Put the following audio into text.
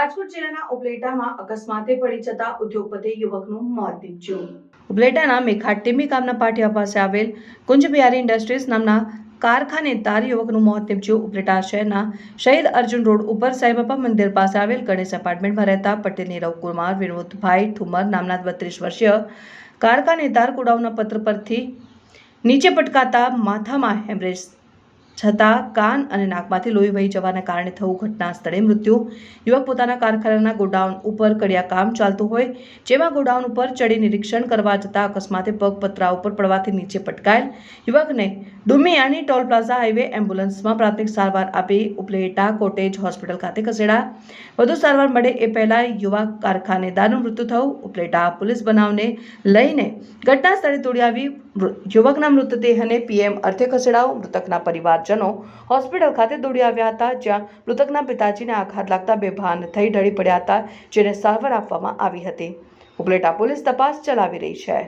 રાજકોટ જિલ્લાના ઉપલેટામાં અકસ્માતે પડી જતા ઉદ્યોગપતિ યુવકનું મોત નીપજ્યું. ઉપલેટાના મેખાટ ટીમી ગામના પાટિયા પાસે આવેલ કુંજબિહારી ઇન્ડસ્ટ્રીઝ નામના કારખાનેદાર યુવકનું મોત નીપજ્યું. ઉપલેટા શહેરના શહીદ અર્જુન રોડ ઉપર સાઈબાપા મંદિર પાસે આવેલ ગણેશ એપાર્ટમેન્ટમાં રહેતા પટેલ રવકુમાર વિનોદભાઈ ઠુમર નામના બત્રીસ વર્ષીય કારખાનેદાર કુડાઉના પત્ર પરથી નીચે પટકાતા માથામાં હેમરેજ છતાં કાન અને નાકમાંથી લોહી વહી જવાના કારણે થવું ઘટના સ્થળે મૃત્યુ. યુવક પોતાના કારખાનાના ગોડાઉન ઉપર કડિયા કામ ચાલતું હોય, જેમાં ગોડાઉન ઉપર ચડી નિરીક્ષણ કરવા જતાં અકસ્માતે પગ પતરા ઉપર પડવાથી નીચે પટકાયેલ યુવકને ડુમિયાની ટોલ પ્લાઝા હાઈવે એમ્બ્યુલન્સમાં પ્રાથમિક સારવાર આપી ઉપલેટા કોટેજ હોસ્પિટલ ખાતે ખસેડાયા વધુ સારવાર મળે એ પહેલાં યુવા કારખાનેદારનું મૃત્યુ થયું. ઉપલેટા પોલીસ બનાવને લઈને ઘટના સ્થળે દોડી આવી. યુવકના મૃતદેહને પીએમ અર્થે ખસેડાયો. મૃતકના પરિવારજનો હોસ્પિટલ ખાતે દોડી આવ્યા હતા, જ્યાં મૃતકના પિતાજીને આઘાત લાગતા બેભાન થઈ ઢળી પડ્યા હતા, જેને સારવાર આપવામાં આવી હતી. ઉપલેટા પોલીસ તપાસ ચલાવી રહી છે.